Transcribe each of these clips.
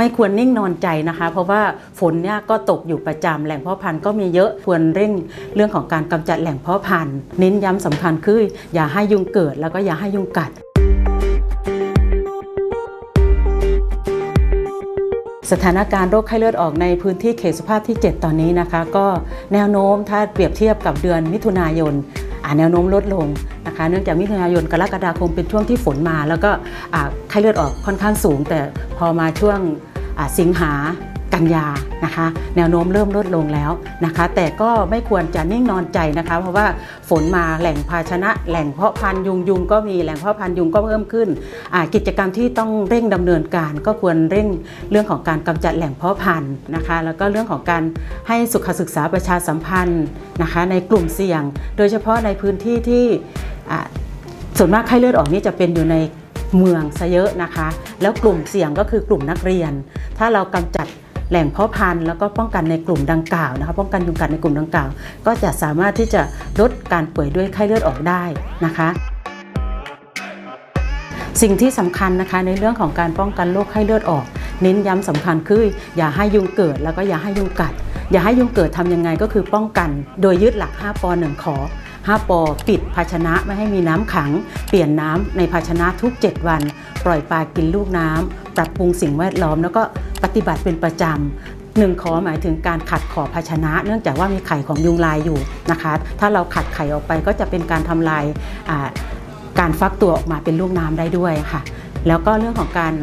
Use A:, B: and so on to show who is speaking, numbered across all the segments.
A: ไม่ควรนิ่งนอนใจนะคะ เพราะว่าฝนเนี่ยก็ตกอยู่ประจำแหล่งเพาะพันธุ์ก็มีเยอะควรเร่งเรื่องของการกำจัดแหล่งเพาะพันธุ์เน้นย้ำสำคัญคือ อย่าให้ยุงเกิดแล้วก็อย่าให้ยุงกัด สถานการณ์โรคไข้เลือดออกในพื้นที่เขตสุภาพที่ 7 ตอนนี้นะคะ ก็แนวโน้มถ้าเปรียบเทียบกับเดือนมิถุนายนอ่าแนวโน้มลดลง นะคะ เนื่องจากมิถุนายนกรกฎาคมเป็นช่วงที่ฝนมา แล้วก็ไข้เลือดออกค่อนข้างสูง แต่พอมาช่วงสิงหากันยานะคะแนวโน้มเริ่มลดลงแล้วนะคะ แต่ก็ไม่ควรจะนิ่งนอนใจนะคะ เพราะว่าฝนมาแหล่งภาชนะ แหล่งเพาะพันยุงยุงก็มีแหล่งเพาะพันยุงก็เพิ่มขึ้นกิจกรรมที่ต้องเร่งดำเนินการ ก็ควรเร่งเรื่องของการกำจัดแหล่งเพาะพันนะคะ แล้วก็เรื่องของการให้สุขศึกษาประชาสัมพันธ์นะคะ ในกลุ่มเสี่ยง โดยเฉพาะในพื้นที่ที่ ส่วนมากไข้เลือดออกนี่จะเป็นอยู่ในเมืองซะเยอะนะคะ แล้วกลุ่มเสี่ยงก็คือกลุ่มนักเรียน ถ้าเรากำจัดแหล่งเพาะพันธุ์แล้วก็ป้องกันในกลุ่มดังกล่าวนะคะป้องกันยุงกัดในกลุ่มดังกล่าว ก็จะสามารถที่จะลดการป่วยด้วยไข้เลือดออกได้นะคะ สิ่งที่สำคัญนะคะในเรื่องของการป้องกันโรคไข้เลือดออก เน้นย้ำสำคัญคืออย่าให้ยุงเกิดแล้วก็อย่าให้ยุงกัด อย่าให้ยุงเกิดทำยังไงก็คือป้องกัน โดยยึดหลัก 5ป1ขอ 5ปอปิดภาชนะไม่ให้มีน้ำขัง เปลี่ยนน้ำในภาชนะทุก 7 วัน ปล่อยปลากินลูกน้ำปรับปรุงสิ่งแวดล้อม แล้วก็ปฏิบัติเป็นประจำหนึ่งขอหมายถึงการขัดขอบภาชนะ เนื่องจากว่ามีไข่ของยุงลายอยู่นะคะ ถ้าเราขัดไข่ออกไปก็จะเป็นการทำลายการฟักตัวออกมาเป็นลูกน้ำได้ด้วยค่ะ แล้วก็เรื่องของการ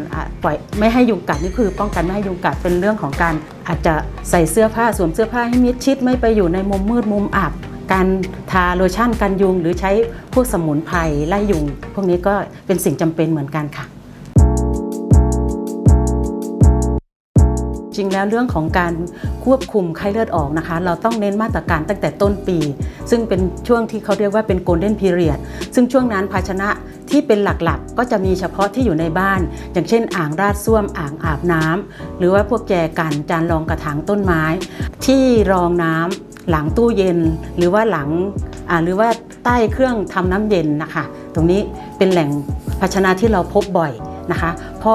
A: ปล่อยไม่ให้ยุงกัดนี่คือ ป้องกันไม่ให้ยุงกัดเป็นเรื่องของการอาจจะใส่เสื้อผ้าสวมเสื้อผ้าให้มิดชิดไม่ไปอยู่ในมุมมืดมุมอับ การทาโลชั่นกันยุง หรือใช้พวกสมุนไพรไล่ยุง พวกนี้ก็เป็นสิ่งจำเป็นเหมือนกันค่ะ จริงแล้วเรื่องของการควบคุมไข้เลือดออกนะคะ เราต้องเน้นมาตรการตั้งแต่ต้นปี ซึ่งเป็นช่วงที่เขาเรียกว่าเป็นโกลเด้นพีเรียดซึ่งช่วงนั้นภาชนะที่เป็นหลักๆ ก็จะมีเฉพาะที่อยู่ในบ้าน อย่างเช่น อ่างราดส้วมอ่างอาบน้ำหรือว่าพวกแจกันจานรองกระถางต้นไม้ ที่รองน้ำ หลังตู้เย็น หรือว่าหลังอ่าหรือว่าใต้เครื่องทำน้ำเย็นนะคะ ตรงนี้เป็นแหล่งภาชนะที่เราพบบ่อยนะคะ พอ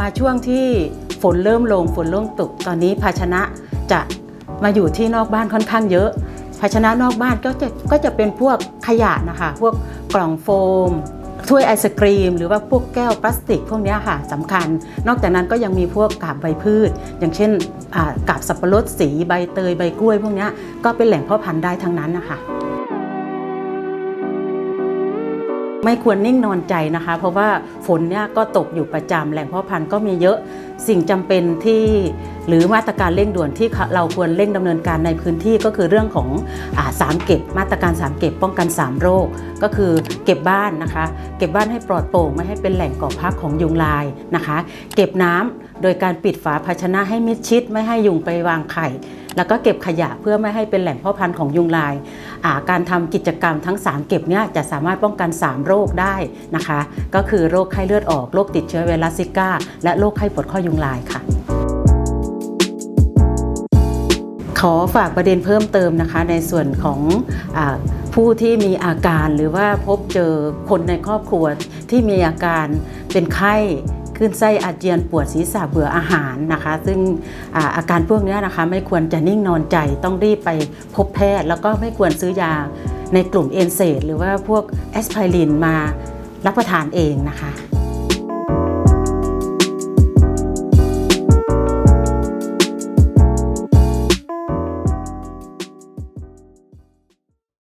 A: มาช่วงที่ฝนเริ่มลงฝนเริ่มตกตอนนี้ภาชนะจะมาอยู่ที่นอกบ้านค่อนข้างเยอะ ภาชนะนอกบ้านก็จะก็จะเป็นพวกขยะนะคะ พวกกล่องโฟม ถ้วยไอศกรีม หรือว่าพวกแก้วพลาสติกพวกนี้ค่ะสำคัญ นอกจากนั้นก็ยังมีพวกกาบใบพืช อย่างเช่นอ่ากาบสับปะรดสีใบเตยใบกล้วยพวกนี้ก็เป็นแหล่งเพาะพันธุ์ได้ทั้งนั้นนะคะ ไม่ควรนิ่งนอนใจนะคะ เพราะว่าฝนเนี่ยก็ตกอยู่ประจำแหล่งเพาะพันธุ์ก็มีเยอะสิ่งจำเป็นที่หรือมาตรการเร่งด่วนที่เราควรเร่งดำเนินการในพื้นที่ก็คือเรื่องของอาสามเก็บมาตรการสามเก็บป้องกัน 3 โรค ก็คือเก็บบ้านนะคะ เก็บบ้านให้ปลอดโปร่งไม่ให้เป็นแหล่งก่อพักของยุงลายนะคะ เก็บน้ำโดยการปิดฝาภาชนะให้มิดชิด ไม่ให้ยุงไปวางไข่ แล้วก็เก็บขยะเพื่อไม่ให้เป็นแหล่งเพาะพันธุ์ของยุงลาย การทำกิจกรรมทั้ง 3 เก็บเนี่ยจะสามารถป้องกัน 3 โรคได้นะคะ ก็คือโรคไข้เลือดออกโรคติดเชื้อไวรัสซิก้า และโรคไข้ปวดข้อยุงลายค่ะขอฝากประเด็นเพิ่มเติมนะคะ ในส่วนของอผู้ที่มีอาการหรือว่าพบเจอคนในครอบครัวที่มีอาการเป็นไข้ ขึ้นไส้อาเจียนปวดศีรษะเบื่ออาหารนะคะ ซึ่งอาการพวกนี้นะคะไม่ควรจะนิ่งนอนใจต้องรีบไปพบแพทย์ แล้วก็ไม่ควรซื้อยาในกลุ่มเอนเซดหรือว่าพวกแอสไพรินมารับประทานเองนะคะ